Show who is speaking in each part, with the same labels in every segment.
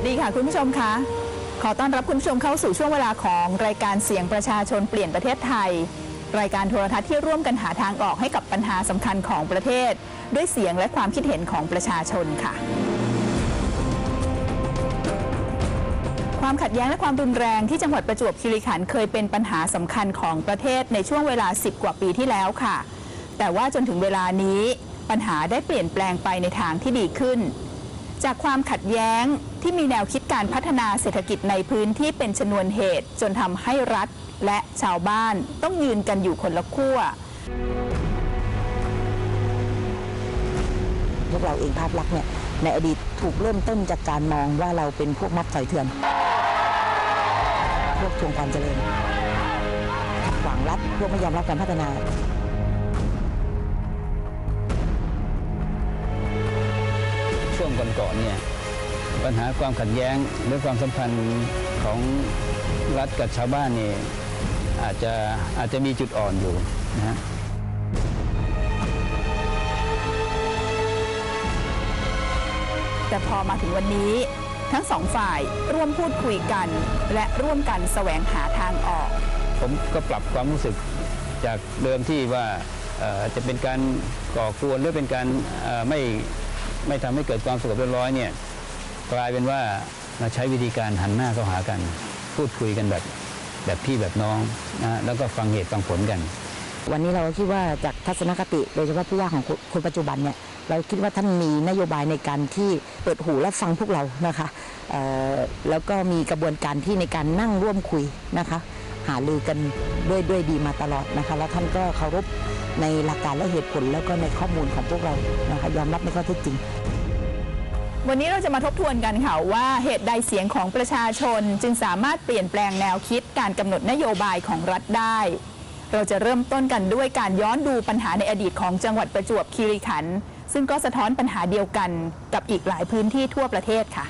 Speaker 1: สดีค่ะคุณผู้ชมคะขอต้อนรับคุณผู้ชมเข้าสู่ช่วงเวลาของรายการเสียงประชาชนเปลี่ยนประเทศไทย รายการโทรทัศน์ที่ร่วมกันหาทางออกให้กับปัญหาสำคัญของประเทศ ด้วยเสียงและความคิดเห็นของประชาชนค่ะ ความขัดแย้งและความรุนแรงที่จังหวัดประจวบคีรีขันธ์เคยเป็นปัญหาสำคัญของประเทศในช่วงเวลา 10 กว่าปีที่แล้วค่ะ แต่ว่าจนถึงเวลานี้ปัญหาได้เปลี่ยนแปลงไปในทางที่ดีขึ้น จากความขัดแย้งที่มีแนวคิดการพัฒนาเศรษฐกิจในพื้นที่เป็นชนวนเหตุ จนทำให้รัฐและชาวบ้านต้องยืนกันอยู่คนละขั้ว
Speaker 2: พวกเราเองภาพลักษณ์เนี่ยในอดีตถูกเริ่มต้นจากการมองว่าเราเป็นพวกม็อบถอยเถื่อน พวกทวงความเจริญขัดขวางรัฐพวกไม่ยอมรับการพัฒนา
Speaker 3: ช่วงก่อนๆเนี่ยปัญหาความขัดแย้งหรือความสัมพันธ์ของรัฐกับชาวบ้านนี่อาจจะอาจจะมีจุดอ่อนอยู่นะฮะ
Speaker 1: แต่พอมาถึงวันนี้ทั้งสองฝ่ายร่วมพูดคุยกัน และร่วมกันแสวงหาทางออก
Speaker 3: ผมก็ปรับความรู้สึกจากเดิมที่ว่าเอ่อจะเป็นการก่อกวนหรือเป็นการเอ่อไม่ ไม่ทำให้เกิดความสงบเรียบร้อยเนี่ยกลายเป็นว่ามาใช้วิธีการหันหน้าเข้าหากัน พูดคุยกันแบบแบบพี่แบบน้องนะแล้วก็ฟังเหตุฟังผลกัน
Speaker 2: วันนี้เราคิดว่าจากทัศนคติโดยเฉพาะผู้ว่าของคนปัจจุบันเนี่ยเราคิดว่าท่านมีนโยบายในการที่เปิดหูและฟังพวกเรานะคะแล้วก็มีกระบวนการที่ในการนั่งร่วมคุยนะคะ หาลือกันด้วยด้วยดีมาตลอดนะคะ แล้วท่านก็เคารพ ในหลักการและเหตุผลแล้วก็ในข้อมูลของพวกเรานะคะยอมรับในข้อเท็จจริง
Speaker 1: วันนี้เราจะมาทบทวนกันค่ะว่าเหตุใดเสียงของประชาชนจึงสามารถเปลี่ยนแปลงแนวคิดการกำหนดนโยบายของรัฐได้ เราจะเริ่มต้นกันด้วยการย้อนดูปัญหาในอดีตของจังหวัดประจวบคีรีขันธ์ซึ่งก็สะท้อนปัญหาเดียวกันกับอีกหลายพื้นที่ทั่วประเทศค่ะ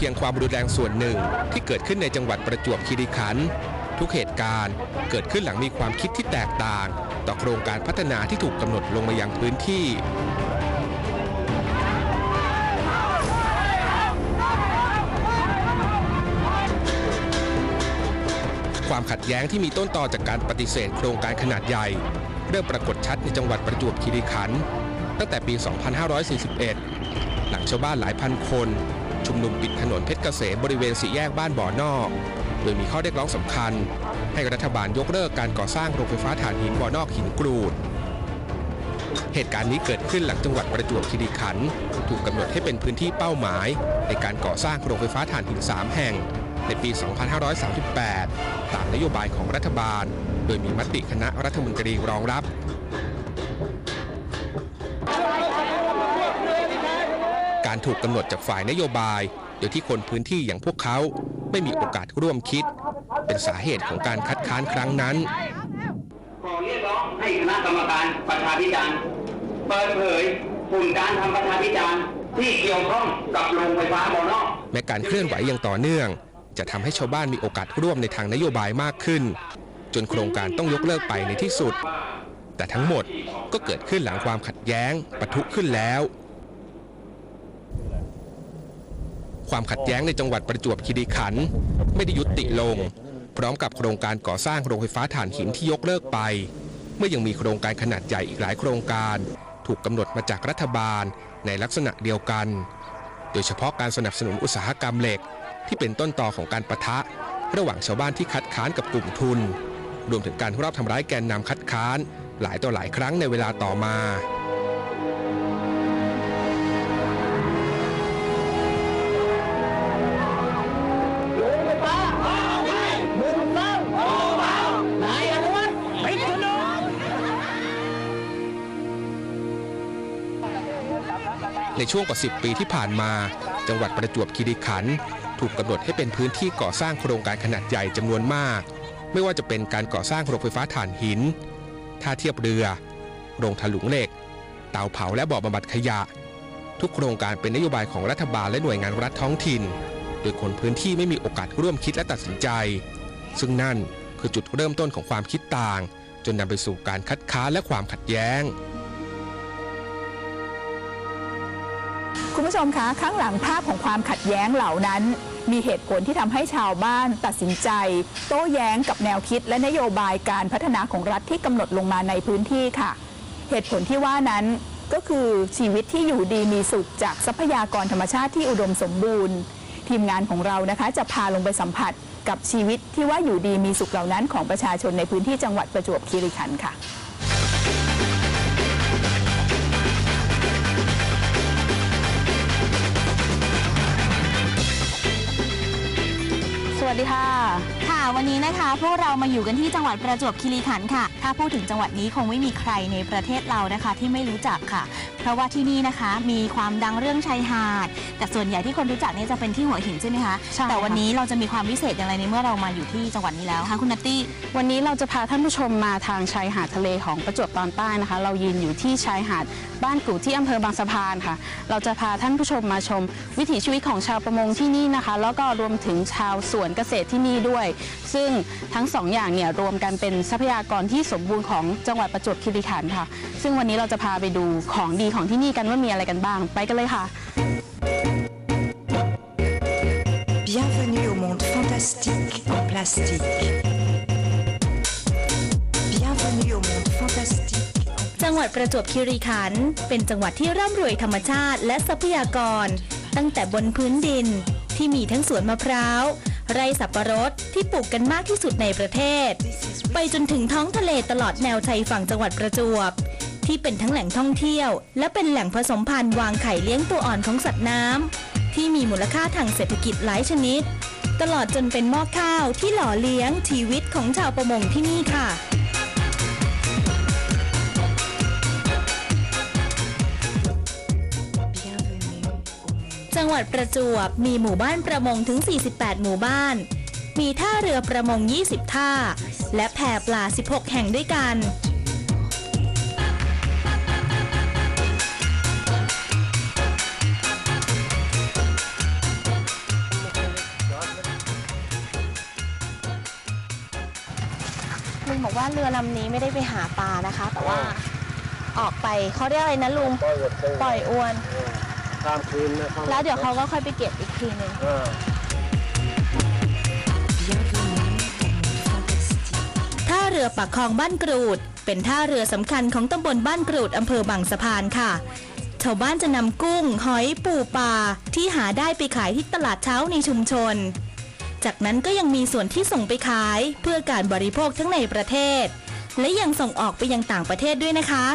Speaker 4: พียงความรุนแรงส่วนหนึ่งที่เกิดขึ้นในจังหวัดประจวบคีรีขันธ์ทุกเหตุการณ์เกิดขึ้นหลังมีความคิดที่แตกต่าง ต่อโครงการพัฒนาที่ถูกกำหนดลงมายังพื้นที่ความขัดแย้งที่มีต้นต่อจากการปฏิเสธโครงการขนาดใหญ่ เริ่มปรากฏชัดในจังหวัดประจวบคีรีขันธ์ตั้งแต่ปี 2541 หลังชาวบ้านหลายพันคน ชุมนุมปิดถนนเพชรเกษมบริเวณสี่แยกบ้านบ่อนอก โดยมีข้อเรียกร้องสำคัญ ให้รัฐบาลยกเลิกการก่อสร้างโรงไฟฟ้าถ่านหินบ่อนอกหินกรูด เหตุการณ์นี้เกิดขึ้นหลังจังหวัดประจวบคีรีขันธ์ถูกกำหนดให้เป็นพื้นที่เป้าหมาย ในการก่อสร้างโรงไฟฟ้าถ่านหิน 3 แห่ง ในปี 2538 ตามนโยบายของรัฐบาล โดยมีมติคณะรัฐมนตรีรองรับ การถูกกำหนดจากฝ่ายนโยบาย โดยที่คนพื้นที่อย่างพวกเขาไม่มีโอกาสร่วมคิด เป็นสาเหตุของการคัดค้านครั้งนั้น
Speaker 5: ขอเรียกร้องให้คณะกรรมการประชาพิจารณ์เปิดเผยผลการทำประชาพิจารณ์ที่เกี่ยวข้องกับโรงไฟฟ้าบอนอก
Speaker 4: แม้การเคลื่อนไหวอย่างต่อเนื่อง จะทำให้ชาวบ้านมีโอกาสร่วมในทางนโยบายมากขึ้น จนโครงการต้องยกเลิกไปในที่สุด แต่ทั้งหมดก็เกิดขึ้นหลังความขัดแย้งปะทุขึ้นแล้ว ความขัดแย้งในจังหวัดประจวบคีรีขันธ์ไม่ได้ยุติลง พร้อมกับโครงการก่อสร้างโรงไฟฟ้าถ่านหินที่ยกเลิกไป เมื่อยังมีโครงการขนาดใหญ่อีกหลายโครงการ ถูกกำหนดมาจากรัฐบาลในลักษณะเดียวกัน โดยเฉพาะการสนับสนุนอุตสาหกรรมเหล็ก ที่เป็นต้นต่อของการประทะ ระหว่างชาวบ้านที่คัดค้านกับกลุ่มทุน รวมถึงการรอบทำร้ายแกนนำคัดค้าน หลายต่อหลายครั้งในเวลาต่อมา ในช่วงกว่า 10 ปีที่ผ่านมา จังหวัดประจวบคีรีขันธ์ถูกกำหนดให้เป็นพื้นที่ก่อสร้างโครงการขนาดใหญ่จำนวนมาก ไม่ว่าจะเป็นการก่อสร้างโรงไฟฟ้าถ่านหิน ท่าเทียบเรือ โรงถลุงเหล็ก เตาเผาและบ่อบำบัดขยะ ทุกโครงการเป็นนโยบายของรัฐบาลและหน่วยงานรัฐท้องถิ่น โดยคนพื้นที่ไม่มีโอกาสร่วมคิดและตัดสินใจ ซึ่งนั่นคือจุดเริ่มต้นของความคิดต่าง จนนำไปสู่การคัดค้านและความขัดแย้ง
Speaker 1: ผู้ชมคะข้างหลังภาพของความขัดแย้งเหล่านั้น มีเหตุผลที่ทำให้ชาวบ้านตัดสินใจ โต้แย้งกับแนวคิดและนโยบายการพัฒนาของรัฐที่กำหนดลงมาในพื้นที่ค่ะ เหตุผลที่ว่านั้นก็คือชีวิตที่อยู่ดีมีสุขจากทรัพยากรธรรมชาติที่อุดมสมบูรณ์ ทีมงานของเรานะคะจะพาลงไปสัมผัสกับชีวิตที่ว่าอยู่ดีมีสุขเหล่านั้นของประชาชนในพื้นที่จังหวัดประจวบคีรีขันธ์ค่ะ
Speaker 6: วัสดีค่ะค่ะ วันนี้นะคะ พวกเรามาอยู่กันที่จังหวัดประจวบคีรีขันธ์ค่ะ ถ้าพูดถึงจังหวัดนี้คงไม่มีใครในประเทศเรานะคะ ที่ไม่รู้จักค่ะ เพราะว่าที่นี่นะคะมีความดังเรื่องชายหาด แต่ส่วนใหญ่ที่คนรู้จักเนี่ยจะเป็นที่หัวหินใช่ไหมคะ
Speaker 7: ใช่
Speaker 6: แต่วัน
Speaker 7: ค่ะ
Speaker 6: นี้เราจะมีความพิเศษอย่างไรในเมื่อเรามาอยู่ที่จังหวัดนี้แล้วคะคุณนัตตี้
Speaker 7: วันนี้เราจะพาท่านผู้ชมมาทางชายหาดทะเลของประจวบตอนใต้นะคะ เรายืนอยู่ที่ชายหาดบ้านกู่ที่อำเภอบางสะพานค่ะ เราจะพาท่านผู้ชมมาชม วิถีชีวิตของชาวประมงที่นี่นะคะ แล้วก็รวมถึงชาวสวนเกษตรที่นี่ด้วยซึ่งทั้งสองอย่างเนี่ยรวมกันเป็นทรัพยากรที่สมบูรณ์ของจังหวัดประจวบคีรีขันธ์ค่ะ ซึ่งวันนี้เราจะพาไปดูของดีของที่นี่กันว่ามีอะไรกันบ้าง ไปกันเลยค่ะ
Speaker 8: Bienvenue au monde fantastique en plastique. Bienvenue au monde fantastique en
Speaker 9: จังหวัดประจวบคีรีขันธ์เป็นจังหวัดที่ร่ำรวยธรรมชาติและทรัพยากร ตั้งแต่บนพื้นดินที่มีทั้งสวนมะพร้าว ไร่สับปะรดที่ปลูกกันมากที่สุดในประเทศ ไปจนถึงท้องทะเลตลอดแนวชายฝั่งจังหวัดประจวบ ที่เป็นทั้งแหล่งท่องเที่ยว และเป็นแหล่งผสมพันธุ์วางไข่เลี้ยงตัวอ่อนของสัตว์น้ำที่มีมูลค่าทางเศรษฐกิจหลายชนิด ตลอดจนเป็นหม้อข้าวที่หล่อเลี้ยงชีวิตของชาวประมงที่นี่ค่ะ จังหวัดประจวบมีหมู่บ้านประมงถึง 48 หมู่บ้าน มีท่าเรือประมง 20 ท่า และแพปลา 16 แห่งด้วยกัน
Speaker 6: ลุงบอกว่าเรือลำนี้ไม่ได้ไปหาปลานะคะ แต่ว่าออกไปเขาเรียกอะไรนะลุงปล่อยอวน
Speaker 10: ข้ามคืนนะข้าม
Speaker 6: แล้วเดี๋ยวเขาก็ค่อยไปเก็บอีกทีหนึง
Speaker 10: เออ
Speaker 8: Bienvenue au monde fantastique.
Speaker 9: ท่าเรือปากคลองบ้านกรูด เป็นท่าเรือสำคัญของตำบลบ้านกรูดอำเภอบางสะพานค่ะ ชาวบ้านจะนำกุ้ง หอยปูปลาที่หาได้ไปขายที่ตลาดเช้าในชุมชน จากนั้นก็ยังมีส่วนที่ส่งไปขายเพื่อการบริโภคทั้งในประเทศ และยังส่งออกไปยังต่างประเทศด้วยนะคะ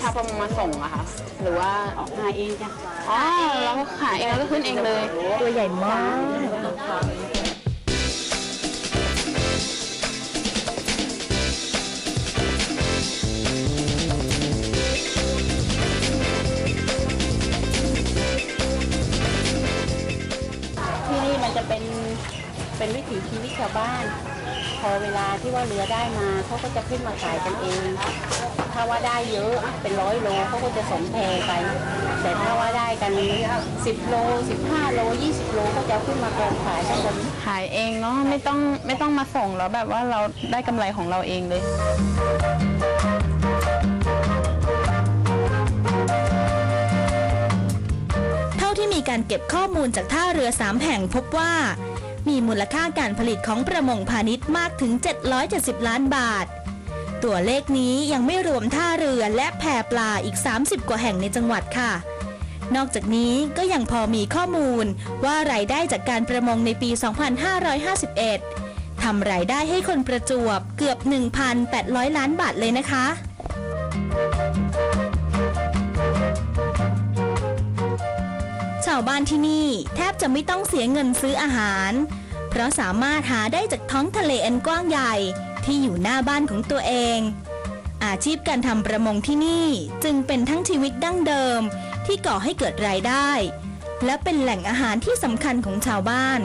Speaker 7: ชาวประมงมาส่งอะคะหรือว่าออกหาเองจ้ะอ๋อเราหาเองแล้วก็ขึ้นเองเลย
Speaker 9: ตัวใหญ่มาก
Speaker 7: ที่นี่มันจะเป็นเป็นวิถีชีวิตชาวบ้านพ อเวลาที่ว่าเรือได้มาเขาก็จะขึ้นมาขายกันเอง ถ้าว่าได้เยอะเป็นร้อยโลเขาก็จะส่งแพไป แต่ถ้าว่าได้กัน 10 โล 15 โล 20 โลก็จะเอาขึ้นมากองขายกัน ขายเองเนาะไม่ต้องไม่ต้องมาส่งแล้วแบบว่าเราได้กำไรของเราเองเลย
Speaker 9: เท่าที่มีการเก็บข้อมูลจากท่าเรือ3แห่งพบว่า มีมูลค่าการผลิตของประมงพาณิชย์มากถึง 770 ล้านบาท ตัวเลขนี้ยังไม่รวมท่าเรือและแพปลาอีก 30 กว่าแห่งในจังหวัดค่ะ นอกจากนี้ก็ยังพอมีข้อมูลว่ารายได้จากการประมงในปี 2551ทำรายได้ให้คนประจวบเกือบ 1,800 ล้านบาทเลยนะคะาวบ้านที่นี่ แทบจะไม่ต้องเสียเงินซื้ออาหาร เพราะสามารถหาได้จากท้องทะเลอันกว้างใหญ่ ที่อยู่หน้าบ้านของตัวเอง อาชีพการทำประมงที่นี่จึงเป็นทั้งชีวิตดั้งเดิม ที่ก่อให้เกิดรายได้ และเป็นแหล่งอาหารที่สำคัญของชาวบ้าน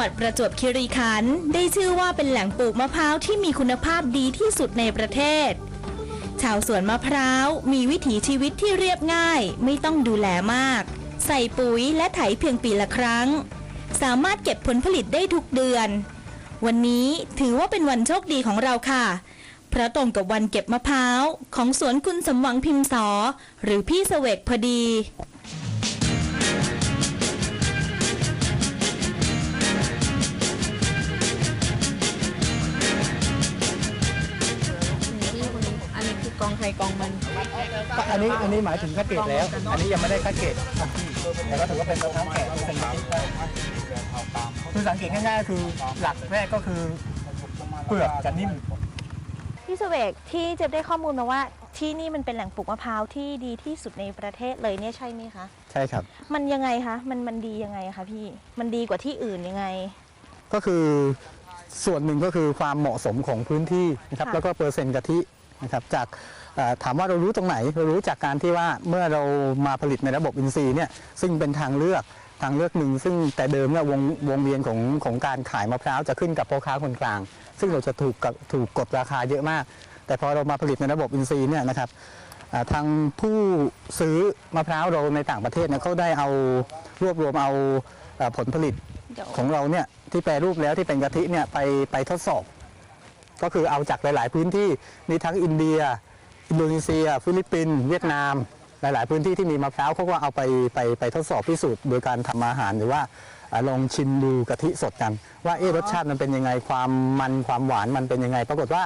Speaker 9: วัดประจวบคีรีขันธ์ได้ชื่อว่าเป็นแหล่งปลูกมะพร้าวที่มีคุณภาพดีที่สุดในประเทศ ชาวสวนมะพร้าวมีวิถีชีวิตที่เรียบง่าย ไม่ต้องดูแลมาก ใส่ปุ๋ยและไถเพียงปีละครั้ง สามารถเก็บผลผลิตได้ทุกเดือน วันนี้ถือว่าเป็นวันโชคดีของเราค่ะ เพราะตรงกับวันเก็บมะพร้าวของสวนคุณสมหวังพิมพ์สอหรือพี่เสวกพอดี
Speaker 7: นนี้อัน
Speaker 11: นี้หมายถึงคัดเกรดแล้ว อันนี้ยังไม่ได้คัดเกรดครับพี่แต่ก็ถือว่าเป็นมะพร้าวแก่ที่เป็นชนิดคือสังเกตง่ายๆก็คือหลักแรกก็คือเปลือกจะนิ่ม
Speaker 6: พี่เสวกที่เจ็บได้ข้อมูลมาว่าที่นี่มันเป็นแหล่งปลูกมะพร้าวที่ดีที่สุดในประเทศเลยเนี่ยใช่ไหมคะ
Speaker 11: ใช่ครับ
Speaker 6: มันยังไงคะมันมันดียังไงคะพี่มันดีกว่าที่อื่นยังไง
Speaker 11: ก็คือส่วนหนึ่งก็คือความเหมาะสมของพื้นที่นะครับ
Speaker 6: ค่ะ
Speaker 11: แล้วก็เปอร์เซ็นต์กะทิ นะครับจากถามว่าเรารู้ตรงไหนเรารู้จากการที่ว่าเมื่อเรามาผลิตในระบบอินทรีย์เนี่ยซึ่งเป็นทางเลือกทางเลือกหนึ่งซึ่งแต่เดิมเนี่ยวงวงเวียนของของการขายมะพร้าวจะขึ้นกับพ่อค้าคนกลาง ซึ่งเราจะถูกกับถูกกดราคาเยอะมาก แต่พอเรามาผลิตในระบบอินทรีย์เนี่ยนะครับทางผู้ซื้อมะพร้าวเราในต่างประเทศเนี่ยเขาได้เอารวบรวมเอาผลผลิตของเราเนี่ยที่แปรรูปแล้วที่เป็นกะทิเนี่ยไปไปทดสอบ ก็คือเอาจากหลาย ๆ พื้นที่มีทั้งอินเดีย อินโดนีเซีย ฟิลิปปินส์เวียดนาม หลาย ๆ พื้นที่ที่มีมะพร้าวเขาก็เอาไปไปไปทดสอบพิสูจน์โดยการทำอาหารหรือว่าอ่าลองชิมดูกะทิสดกัน ว่าเอ๊ะรสชาติมันเป็นยังไงความมันความหวานมันเป็นยังไง ปรากฏว่า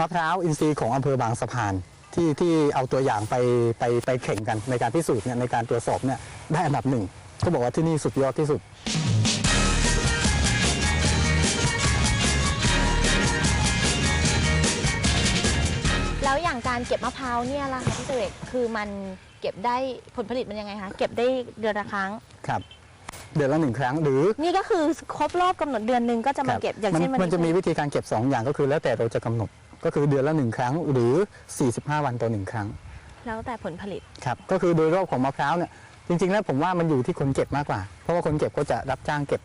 Speaker 11: มะพร้าวอินทรีย์ของอำเภอบางสะพานที่ที่เอาตัวอย่างไปไปไปแข่งกันในการพิสูจน์เนี่ยในการตรวจสอบเนี่ยได้อันดับหนึ่งเขาบอกว่าที่นี่สุดยอดที่สุด
Speaker 6: การเก็บมะพร้าวเนี่ยล่ะคะพี่เสวกคือมันเก็บได้ผลผลิตมันยังไงคะเก็บได้เดือนละครั้ง
Speaker 11: ครับ เดือนละหนึ่งครั้งหรือ
Speaker 6: นี่ก็คือครบรอบกำหนดเดือนหนึ่งก็จะมา
Speaker 11: ครับ
Speaker 6: เก็บอย่าง
Speaker 11: มัน
Speaker 6: เช่นวัน
Speaker 11: มันจะมี
Speaker 6: นี้
Speaker 11: วิธีการเก็บ 2 อย่างก็คือ แล้วแต่เราจะกำหนดก็คือเดือนละหนึ่งครั้ง หรือ 45 วันต่อหนึ่งครั้ง
Speaker 6: แล้วแต่ผลผลิต
Speaker 11: ครับก็คือโดยรอบของมะพร้าวเนี่ยจริง ๆ แล้วผมว่ามันอยู่ที่คนเก็บมากกว่า เพราะว่าคนเก็บก็จะรับจ้างเก็บ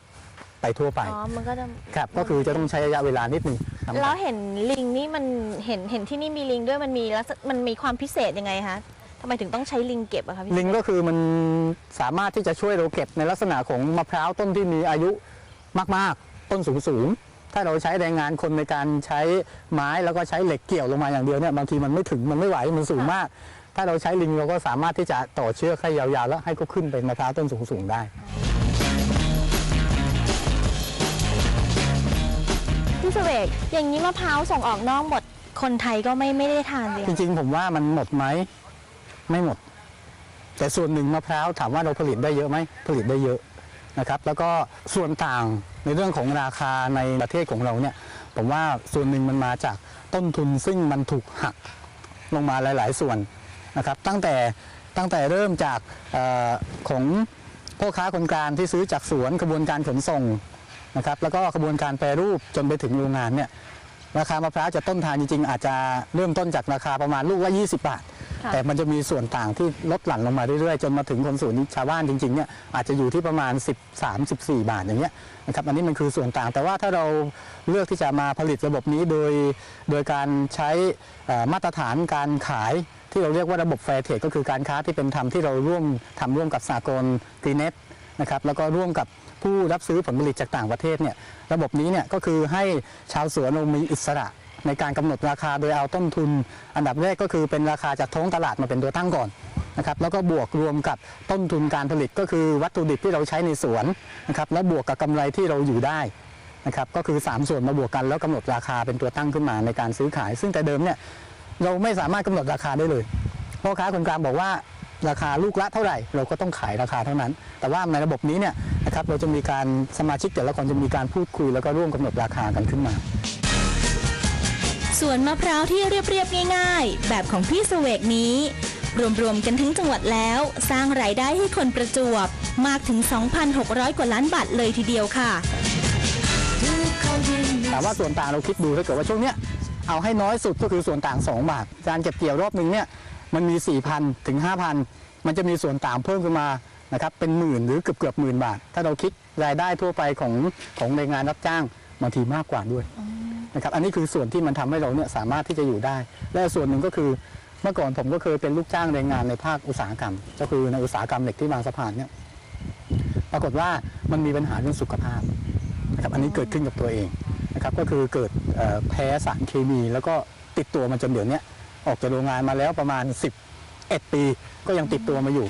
Speaker 11: ไปทั่วไป
Speaker 6: อ๋อมันก็จะ
Speaker 11: ครับก็คือจะต้องใช้ระยะเวลานิดนึงทำ
Speaker 6: แล้วเห็นลิงนี่มันเห็นเห็นที่นี่มีลิงด้วยมันมีลักษณะมันมีความพิเศษยังไงคะทำไมถึงต้องใช้ลิงเก็บอะคะพี่
Speaker 11: ลิงก็คือมันสามารถที่จะช่วยเราเก็บในลักษณะของมะพร้าวต้นที่มีอายุมากๆ ต้นสูงๆ ถ้าเราใช้แรงงานคนในการใช้ไม้แล้วก็ใช้เหล็กเกี่ยวลงมาอย่างเดียวเนี่ยบางทีมันไม่ถึงมันไม่ไหวมันสูงมาก ถ้าเราใช้ลิงเราก็สามารถที่จะต่อเชือกให้ยาวๆ แล้วให้เขาขึ้นเป็นมะพร้าวต้นสูงๆได้
Speaker 6: เสวกอย่างนี้มะพร้าวส่งออกนอกหมด คนไทยก็ไม่ไม่ได้ทานเลย
Speaker 11: จริงๆ ผมว่ามันหมดไหมไม่หมด แต่ส่วนหนึ่งมะพร้าวถามว่าเราผลิตได้เยอะไหมผลิตได้เยอะนะครับ แล้วก็ส่วนต่างในเรื่องของราคาในประเทศของเราเนี่ย ผมว่าส่วนหนึ่งมันมาจากต้นทุนซึ่งมันถูกหักลงมาหลาย ๆ ส่วนนะครับ ตั้งแต่ตั้งแต่เริ่มจากออของพ่อค้าคนกลางที่ซื้อจากสวนกระบวนการขนส่ง นะครับแล้วก็กระบวนการแปรรูปจนไปถึงโรงงานเนี่ยราคามะพร้าวจะต้นทานจริงๆ อาจจะเริ่มต้นจากราคาประมาณลูกละ 20 บาท แต่มันจะมีส่วนต่างที่ลดหลั่นลงมาเรื่อยๆ จนมาถึงคนสูนชาวบ้านจริงๆเนี่ยอาจจะอยู่ที่ประมาณ 13 14 บาทอย่างเงี้ยนะครับอันนี้มันคือส่วนต่างแต่ว่าถ้าเราเลือกที่จะมาผลิตระบบนี้โดย โดยการใช้เอ่อมาตรฐานการขายที่เราเรียกว่าระบบแฟร์เทรดก็คือการค้าที่เป็นธรรมที่เราร่วมทำร่วมกับสากลกรีเน็ตนะครับแล้วก็ร่วมกับ ผู้รับซื้อผลผลิตจากต่างประเทศเนี่ยระบบนี้เนี่ยก็คือให้ชาวสวนมีอิสระในการกำหนดราคาโดยเอาต้นทุน อันดับแรกก็คือเป็นราคาจากท้องตลาดมาเป็นตัวตั้งก่อนนะครับแล้วก็บวกรวมกับต้นทุนการผลิตก็คือวัตถุดิบที่เราใช้ในสวนนะครับแล้วบวกกับกำไรที่เราอยู่ได้นะครับก็คือ 3 ส่วนมาบวกกันแล้วกำหนดราคาเป็นตัวตั้งขึ้นมาในการซื้อขาย ซึ่งแต่เดิมเนี่ยเราไม่สามารถกำหนดราคาได้เลยพ่อค้าคนกลางบอกว่า ราคาลูกละเท่าไหร่ เราก็ต้องขายราคาเท่านั้น แต่ว่าในระบบนี้เนี่ยนะครับเราจะมีการสมาชิกแต่ละคนจะมีการพูดคุยแล้วก็ร่วมกำหนดราคากันขึ้นมา
Speaker 9: ส่วนมะพร้าวที่เรียบๆง่าย ๆ แบบของพี่เสวกนี้ รวมๆกันทั้งจังหวัดแล้ว สร้างรายได้ให้คนประจวบมากถึง 2,600 กว่าล้านบาทเลยทีเดียวค่ะ
Speaker 11: ถามว่าส่วนต่างเราคิดดูถ้าเกิดว่าช่วงเนี้ยเอาให้น้อยสุดก็คือส่วนต่าง 2 บาท การเก็บเกี่ยวรอบหนึ่งเนี่ย มันมี 4,000 ถึง 5,000 มันจะมีส่วนต่างเพิ่มขึ้นมานะครับเป็นหมื่นหรือเกือบเกือบหมื่นบาท ถ้าเราคิดรายได้ทั่วไปของของแรงงานรับจ้างบางทีมากกว่าด้วยนะครับอันนี้คือส่วนที่มันทำให้เราเนี่ยสามารถที่จะอยู่ได้ และส่วนหนึ่งก็คือเมื่อก่อนผมก็เคยเป็นลูกจ้างแรงงานในภาคอุตสาหกรรม ก็คือในอุตสาหกรรมเหล็กที่บางสะพานเนี่ยปรากฏว่ามันมีปัญหาเรื่องสุขภาพนะครับอันนี้เกิดขึ้นกับตัวเองนะครับก็คือเกิดเอ่อแพ้สารเคมี แล้วก็ติดตัวมาจนเดี๋ยวเนี้ย ออกจากโรงงานมาแล้วประมาณ 11 ปี ก็ยังติดตัวมาอยู่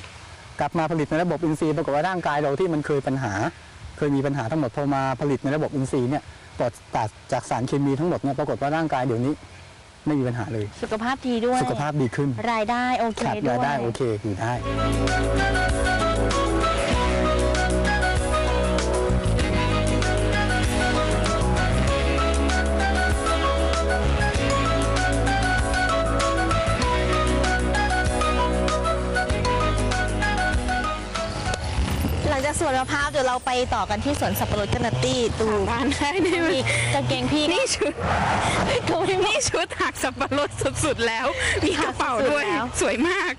Speaker 11: กลับมาผลิตในระบบอินทรีย์ปรากฏว่าร่างกายเราที่มันเคยปัญหา เคยมีปัญหาทั้งหมดพอมาผลิตในระบบอินทรีย์เนี่ยปลอดปราศจากสารเคมีทั้งหมดเนี่ยปรากฏว่าร่างกายเดี๋ยวนี้ไม่มีปัญหาเลย
Speaker 6: สุขภาพดีด้วย
Speaker 11: สุขภาพดีขึ้น
Speaker 6: รายได้โอเค
Speaker 11: ครับ
Speaker 6: ด้ว
Speaker 11: ราย
Speaker 6: ย
Speaker 11: ได้โอเคอยู่ได้
Speaker 6: สวนมะพร้าวเดี๋ยวเราไปต่อกันที่สวนสับปะรดกันนะตี้ดู
Speaker 7: บ้านได้นี่มัน
Speaker 6: มีกางเกงพี่
Speaker 7: นี่ชุดนี่ชุดหักสับปะรดสุดๆแล้ว มีกระเป๋าด้วยสวยมาก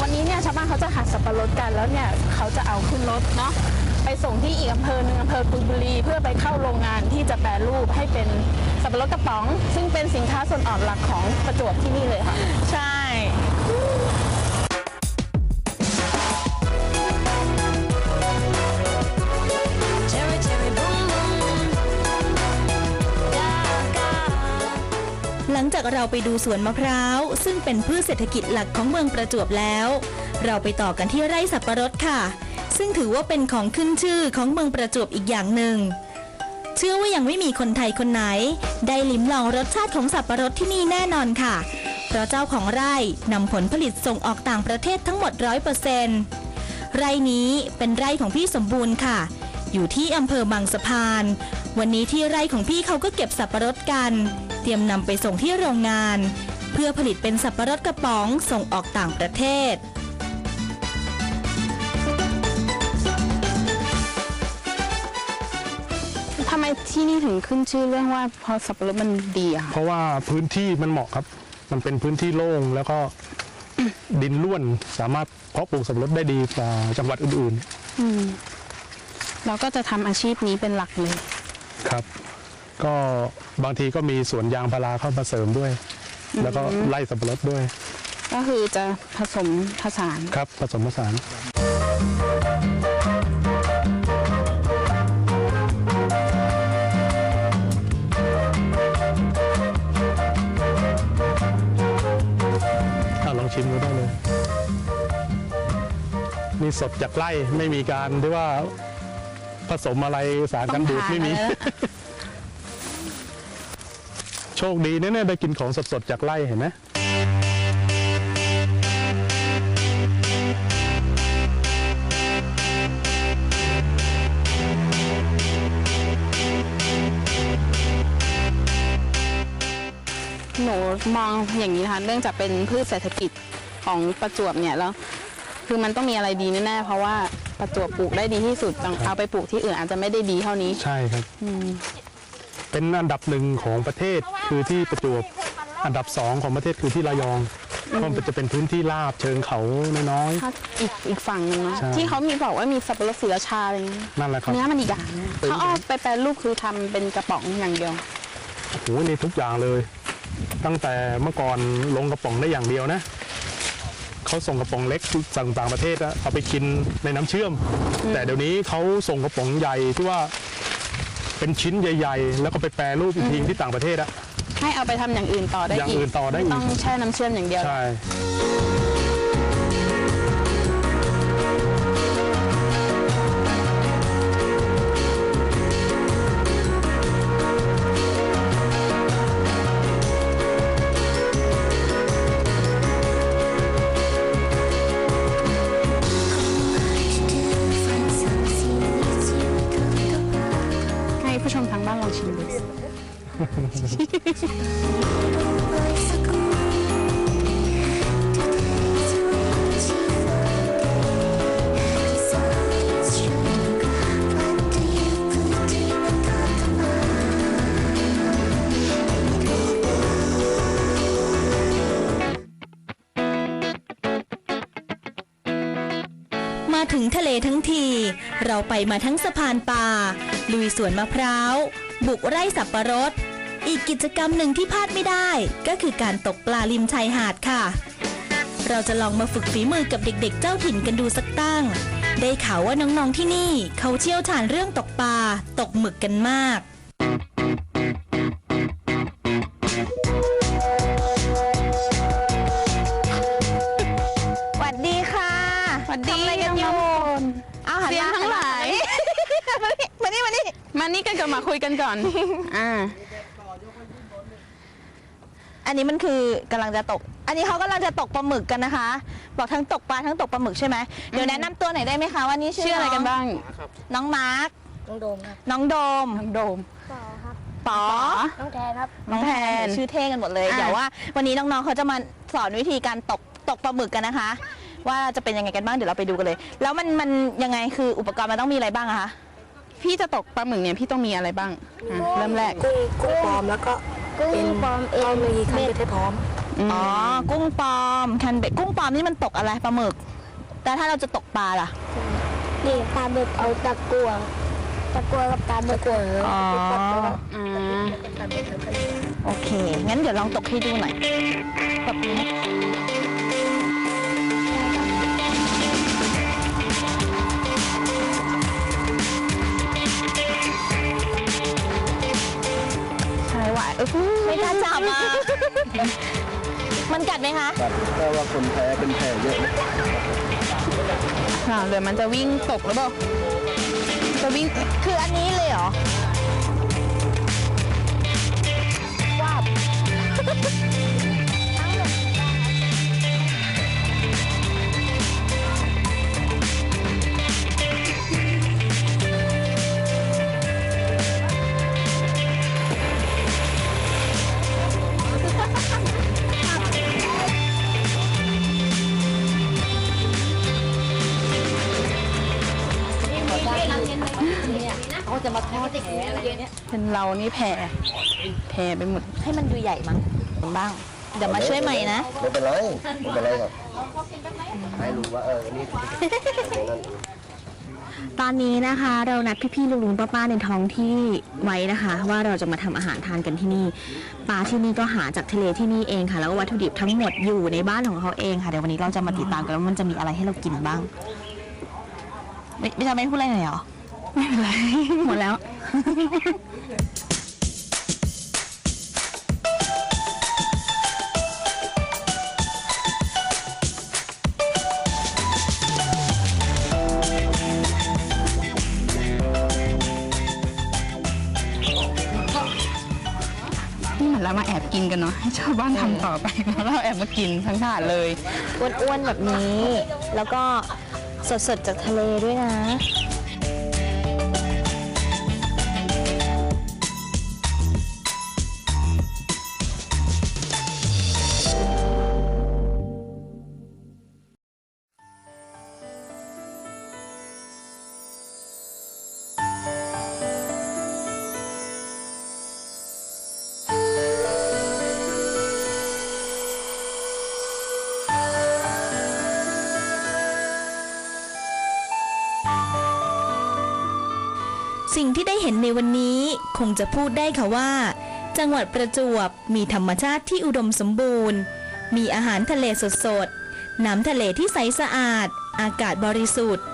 Speaker 7: วันนี้เนี่ยชาวบ้านเขาจะหักสับปะรดกันแล้วเนี่ยเขาจะเอาขึ้นรถเนาะไปส่งที่อีกอำเภอหนึ่งอำเภอกุยบุรี เพื่อไปเข้าโรงงานที่จะแปรรูปให้เป็นสับปะรดกระป๋อง ซึ่งเป็นสินค้าส่วนอ่อนหลักของประจวบที่นี่เลยค่ะ
Speaker 6: ใช่
Speaker 9: จากเราไปดูสวนมะพร้าว ซึ่งเป็นพืชเศรษฐกิจหลักของเมืองประจวบแล้ว เราไปต่อกันที่ไร่สับปะรดค่ะ ซึ่งถือว่าเป็นของขึ้นชื่อของเมืองประจวบอีกอย่างหนึ่ง เชื่อว่ายังไม่มีคนไทยคนไหน ได้ลิ้มลองรสชาติของสับปะรดที่นี่แน่นอนค่ะ เพราะเจ้าของไร่นำผลผลิตส่งออกต่างประเทศทั้งหมดร้อยเปอร์เซนต์ไร่นี้เป็นไร่ของพี่สมบูรณ์ค่ะ อยู่ที่อำเภอบางสะพาน วันนี้ที่ไร่ของพี่เขาก็เก็บสับปะรดกัน เตรียมนำไปส่งที่โรงงาน เพื่อผลิตเป็นสับปะรดกระป๋องส่งออกต่างประเทศ
Speaker 7: ทำไมที่นี่ถึงขึ้นชื่อเรื่องว่าพอสับปะรดมันดีอะคะ
Speaker 10: เพราะว่าพื้นที่มันเหมาะครับ มันเป็นพื้นที่โล่งแล้วก็ ดินร่วนสามารถเพาะปลูกสับปะรดได้ดีกว่าจังหวัดอื่น
Speaker 7: อืมเราก็จะทำอาชีพนี้เป็นหลักเลย
Speaker 10: ๆ ครับ ก็บางทีก็มีสวนยางพาราเข้ามาเสริมด้วย แล้วก็ไล่สับปะรดด้วย
Speaker 7: ก็คือจะผสมผสาน
Speaker 10: ครับผสมผสานอะลองชิมดูได้เลยนี่สดจากไร่ไม่มีการที่ว่าผสมอะไรสารกันบูดไม่มี โชคดีเนี่ยได้กินของสดๆจากไร่เห็นไหม
Speaker 7: หนูมองอย่างนี้นะคะเนื่องจากเป็นพืชเศรษฐกิจของประจวบเนี่ยแล้วคือมันต้องมีอะไรดีแน่ๆเพราะว่าประจวบปลูกได้ดีที่สุดต้องเอาไปปลูกที่อื่นอาจจะไม่ได้ดีเท่านี้
Speaker 10: ใช่ครับ
Speaker 7: อืม
Speaker 10: เป็นอันดับหนึ่งของประเทศคือที่ประจวบอันดับสองของประเทศคือที่ระยองเพราะมันจะเป็นพื้นที่ราบเชิงเขาน้อย
Speaker 7: ถ้าอีกอีกฝั่งหนึงเนาะ
Speaker 10: ใช่
Speaker 7: ที่เขามีบอกว่ามีสับปะรดศรีราชาอะไรอย่างเงี้ย
Speaker 10: ๆนั่นแหละครับ
Speaker 7: เนื้อมันอีกอย่างนะ
Speaker 10: เป็น
Speaker 7: เขาเอาไปแปรรูปคือทำเป็นกระป๋องอย่างเดียว
Speaker 10: โอ้โหนี่ทุกอย่างเลย ตั้งแต่เมื่อก่อนลงกระป๋องได้อย่างเดียวนะเขาส่งกระป๋องเล็กสั่งต่างประเทศอะเอาไปกินในน้ำเชื่อม แต่เดี๋ยวนี้เขาส่งกระป๋องใหญ่ที่ว่า เป็นชิ้นใหญ่ ๆ แล้วก็ไปแปรรูปอีกทีที่ต่างประเทศอะ
Speaker 7: ให้เอาไปทำอย่างอื่นต่อได้
Speaker 10: อย่าง
Speaker 7: อีก
Speaker 10: อื่นต่อได้อีก
Speaker 7: ม่ต้องแช่น้ำเชื่อมอย่างเดียว
Speaker 10: ใช่
Speaker 9: ถึงทะเลทั้งที เราไปมาทั้งสะพานป่า ลุยสวนมะพร้าว บุกไร่สับปะรด อีกกิจกรรมหนึ่งที่พลาดไม่ได้ ก็คือการตกปลาริมชายหาดค่ะ เราจะลองมาฝึกฝีมือกับเด็กๆ เจ้าถิ่นกันดูสักตั้ง ได้ข่าวว่าน้องๆที่นี่ เขาเชี่ยวชาญเรื่องตกปลา ตกหมึกกันมาก
Speaker 6: นี่มานี่
Speaker 7: กันก่อนมาคุยกันก่อน อ่า
Speaker 6: อันนี้มันคือกำลังจะตก อันนี้เขากำลังจะตกปลาหมึกกันนะคะ บอกทั้งตกปลาทั้งตกปลาหมึกใช่ไหมเดี๋ยวแนะนำตัวหน่อยได้ไหมคะว่านี่ชื่
Speaker 7: ชื่ออะไรกันบ้าง
Speaker 6: น้องมาร์ค
Speaker 12: น้องโดมครับ
Speaker 6: น้องโดม
Speaker 7: น้องโดม
Speaker 12: ต่อครับ
Speaker 6: ป๋อ
Speaker 12: น้องแทนครับ
Speaker 6: น้องแทนชื่อเท่กันหมดเลย
Speaker 7: อะ
Speaker 6: เดี๋ยวว่า วันนี้น้องๆเขาจะมาสอนวิธีการตกตกปลาหมึกกันนะคะ ว่าจะเป็นยังไงกันบ้างเดี๋ยวเราไปดูกันเลย แล้วมันมันยังไงคืออุปกรณ์มันต้องมีอะไรบ้างอะคะ
Speaker 7: พี่จะตกปลาหมึกเนี่ยพี่ต้องมีอะไรบ้างอะเริ่มแรก
Speaker 12: กุ้งกุ้งปลอมแล้วก็กุ้งปลอมเองมีคันเบ็ดให้พร้อม
Speaker 7: ม
Speaker 6: อ๋อ กุ้งปลอมคันเบ็ดกุ้งปลอมนี่มันตกอะไรปลาหมึก แต่ถ้าเราจะตกปลาล่ะ
Speaker 12: นี่ตาบึกเอาตะกัวตะกัวกับตาบึก
Speaker 6: อ๋อ
Speaker 7: อ่า
Speaker 6: โอเค งั้นเดี๋ยวลองตกให้ดูหน่อยตบมื ไม่กล้าจับอะมันกัดไหมคะ
Speaker 11: แต่ว่าคนแพ้เป็นแพ้เยอะ
Speaker 7: อ่าเดี๋ยวมันจะวิ่งตกหรือเปล่าจะวิ่ง
Speaker 6: คืออันนี้เลยเหรอ
Speaker 12: เนี้ย
Speaker 7: เป็นเรานี่แผ่แผ่ไปหมด
Speaker 6: ให้มันดูใหญ่มั้งบ้าง เดี๋ยวมาช่วยใหม่นะ
Speaker 13: ไม่เป็นไรไม่เป็นไรครับให้รู้ว่าเออนี่
Speaker 6: ตอนนี้นะคะ เรานัดพี่ๆลุงๆป้าๆในท้องที่ไว้นะคะ ว่าเราจะมาทำอาหารทานกันที่นี่ปลาที่นี่ก็หาจากทะเลที่นี่เองค่ะ แล้วก็วัตถุดิบทั้งหมดอยู่ในบ้านของเขาเองค่ะเดี๋ยววันนี้เราจะมาติดตามกันว่ามันจะมีอะไรให้เรากินบ้าง ไม่ไม่จำเป็นพูดอะไรหน่อยเหรอไม่เป็นไรหมดแล้ว
Speaker 7: นี่เหมือนเรามาแอบกินกันเนาะให้ชาวบ้านทำต่อไปแล้วเราแอบมากินทั้งถาดเลย
Speaker 6: อ้วนๆแบบนี้ แล้วก็สดๆจากทะเลด้วยนะ
Speaker 9: จะพูดได้ค่ะว่า จังหวัดประจวบมีธรรมชาติที่อุดมสมบูรณ์ มีอาหารทะเลสดๆ น้ำทะเลที่ใสสะอาด อากาศบริสุทธิ์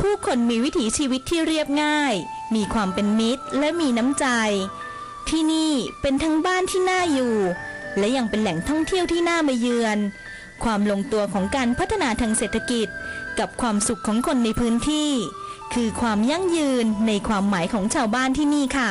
Speaker 9: ผู้คนมีวิถีชีวิตที่เรียบง่าย มีความเป็นมิตรและมีน้ำใจ ที่นี่เป็นทั้งบ้านที่น่าอยู่ และยังเป็นแหล่งท่องเที่ยวที่น่ามาเยือน ความลงตัวของการพัฒนาทางเศรษฐกิจ กับความสุขของคนในพื้นที่ คือความยั่งยืนในความหมายของชาวบ้านที่นี่ค่ะ